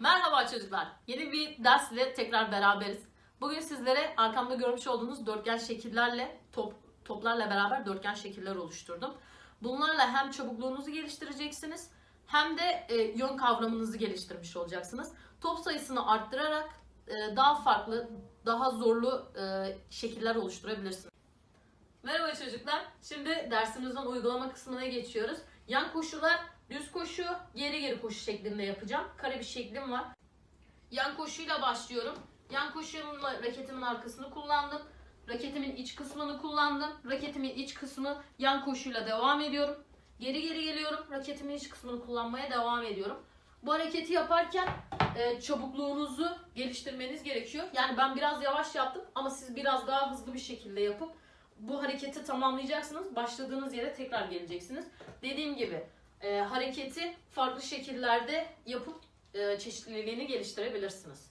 Merhaba çocuklar. Yeni bir dersle tekrar beraberiz. Bugün sizlere arkamda görmüş olduğunuz dörtgen şekillerle, top, toplarla beraber dörtgen şekiller oluşturdum. Bunlarla hem çabukluğunuzu geliştireceksiniz hem de e, yön kavramınızı geliştirmiş olacaksınız. Top sayısını arttırarak e, daha farklı, daha zorlu e, şekiller oluşturabilirsiniz. Merhaba çocuklar. Şimdi dersimizin uygulama kısmına geçiyoruz. Yan koşular düz koşu, geri geri koşu şeklinde yapacağım. Kare bir şeklim var. Yan koşuyla başlıyorum. Yan koşuyla raketimin arkasını kullandım. Raketimin iç kısmını kullandım. Raketimin iç kısmı yan koşuyla devam ediyorum. Geri geri geliyorum. Raketimin iç kısmını kullanmaya devam ediyorum. Bu hareketi yaparken e, çabukluğunuzu geliştirmeniz gerekiyor. Yani ben biraz yavaş yaptım ama siz biraz daha hızlı bir şekilde yapıp bu hareketi tamamlayacaksınız. Başladığınız yere tekrar geleceksiniz. Dediğim gibi e, hareketi farklı şekillerde yapıp e, çeşitliliğini geliştirebilirsiniz.